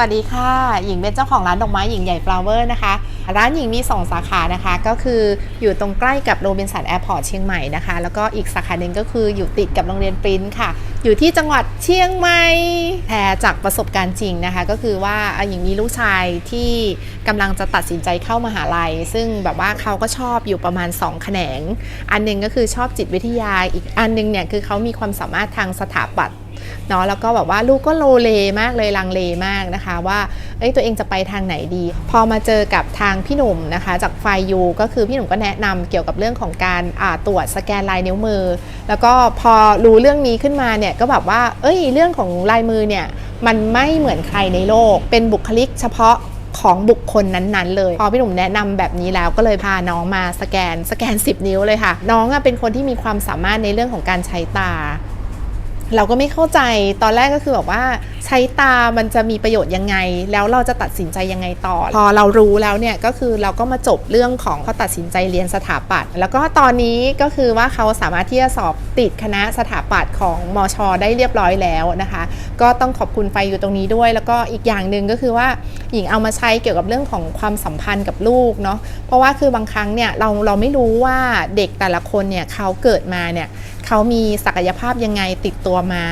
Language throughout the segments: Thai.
วัสดีค่ะ หญิงเป็นเจ้าของร้านดอกไม้หญิงใหญ่ฟลาวเวอร์นะคะ ร้านหญิงมี 2 สาขานะคะ ก็คืออยู่ตรงใกล้กับโรบินสันแอร์พอร์ตเชียงใหม่นะคะ แล้วก็อีกสาขาหนึ่งก็คืออยู่ติดกับโรงเรียนปริ้นค่ะอยู่ที่จังหวัดเชียงใหม่แพรจากประสบการณ์จริงนะคะ ก็คือว่าอะหญิงมีลูกชายที่กำลังจะตัดสินใจเข้ามหาลัย ซึ่งแบบว่าเขาก็ชอบอยู่ประมาณ 2 แขนง อันหนึงก็คือชอบจิตวิทยา อีกอันหนึงเนี่ยคือเขามีความสามารถทางสถาปัตย์เนาะแล้วก็แบบว่าลูกก็โลเลมากเลยลังเลมากนะคะ ว่าเอ้ยตัวเองจะไปทางไหนดี พอมาเจอกับทางพี่หนุ่มนะคะ จากไฟยูก็คือพี่หนุ่มก็แนะนำเกี่ยวกับเรื่องของการตรวจสแกนลายนิ้วมือ แล้วก็พอรู้เรื่องนี้ขึ้นมาเนี่ยก็แบบว่า เอ้ย เรื่องของลายมือเนี่ยมันไม่เหมือนใครในโลก เป็นบุคลิกเฉพาะของบุคคลนั้นๆ เลย พอพี่หนุ่มแนะนำแบบนี้แล้วก็เลยพาน้องมาสแกนสแกน 10 นิ้วเลยค่ะ น้องอะเป็นคนที่มีความสามารถในเรื่องของการใช้ตา เราก็ไม่เข้าใจตอนแรกก็คือแบบว่า ใช้ตามันจะมีประโยชน์ยังไง แล้วเราจะตัดสินใจยังไงต่อ พอเรารู้แล้วเนี่ยก็คือเราก็มาจบเรื่องของเขาตัดสินใจเรียนสถาปัตย์แล้วก็ตอนนี้ก็คือว่าเขาสามารถที่จะสอบติดคณะสถาปัตย์ของมชได้เรียบร้อยแล้วนะคะ ก็ต้องขอบคุณไฟอยู่ตรงนี้ด้วย แล้วก็อีกอย่างหนึ่งก็คือว่าหญิงเอามาใช้เกี่ยวกับเรื่องของความสัมพันธ์กับลูกเนาะเพราะว่าคือบางครั้งเนี่ยเราเราไม่รู้ว่าเด็กแต่ละคนเนี่ยเขาเกิดมาเนี่ยเขามีศักยภาพยังไงติดตัวมา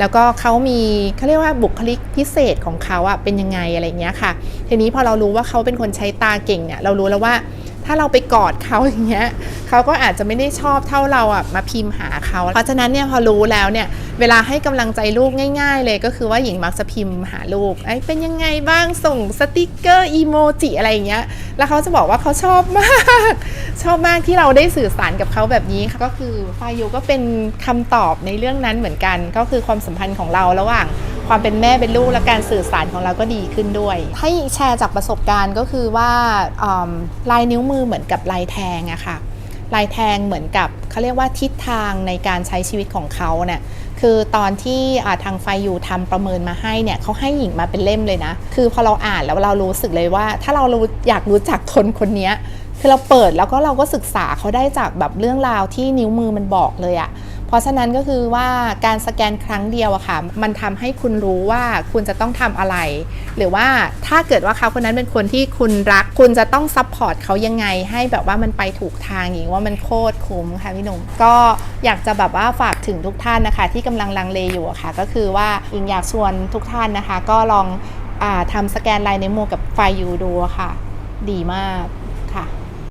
แล้วก็เขามีเขาเรียกว่าบุคลิกพิเศษของเขาอะเป็นยังไงอะไรเงี้ยค่ะ ทีนี้พอเรารู้ว่าเขาเป็นคนใช้ตาเก่งเนี่ยเรารู้แล้วว่า ถ้าเราไปกอดเขาอย่างเงี้ยเขาก็อาจจะไม่ได้ชอบเท่าเราอะมาพิมพ์หาเขา เพราะฉะนั้นเนี่ยพอรู้แล้วเนี่ยเวลาให้กำลังใจลูกง่าย ๆ เลยก็คือว่าหญิงมักจะพิมพ์หาลูกไอ้เป็นยังไงบ้างส่งสติกเกอร์อีโมจิอะไรอย่างเงี้ยแล้วเขาจะบอกว่าเขาชอบมาก ชอบมากที่เราได้สื่อสารกับเขาแบบนี้ค่ะก็คือฟายูก็เป็นคำตอบในเรื่องนั้นเหมือนกัน ก็คือความสัมพันธ์ของเราระหว่าง ความเป็นแม่เป็นลูกและการสื่อสารของเราก็ดีขึ้นด้วย ให้แชร์จากประสบการณ์ก็คือว่าลายนิ้วมือเหมือนกับลายแทงอะค่ะลายแทงเหมือนกับเขาเรียกว่าทิศทางในการใช้ชีวิตของเขาเนี่ยคือตอนที่ทางไฟยูทำประเมินมาให้เนี่ยเขาให้หญิงมาเป็นเล่มเลยนะ คือพอเราอ่านแล้วเรารู้สึกเลยว่า ถ้าเรารู้อยากรู้จักคนคนนี้คือเราเปิดแล้วก็เราก็ศึกษาเขาได้จากแบบเรื่องราวที่นิ้วมือมันบอกเลยอะ เพราะฉะนั้นก็คือว่าการสแกนครั้งเดียวอะค่ะ มันทำให้คุณรู้ว่าคุณจะต้องทำอะไร หรือว่าถ้าเกิดว่าเขาคนนั้นเป็นคนที่คุณรัก คุณจะต้องซัพพอร์ตเขายังไง ให้แบบว่ามันไปถูกทางอย่างว่ามันโคตรคุ้มค่ะพี่หนุ่มก็อยากจะแบบว่าฝากถึงทุกท่านนะคะ ที่กำลังลังเลอยู่อะค่ะ ก็คือว่าอิงอยากชวนทุกท่านนะคะ ก็ลองอทำสแกนลายนิ้วมือกับไฟยูดูค่ะ ดีมากค่ะ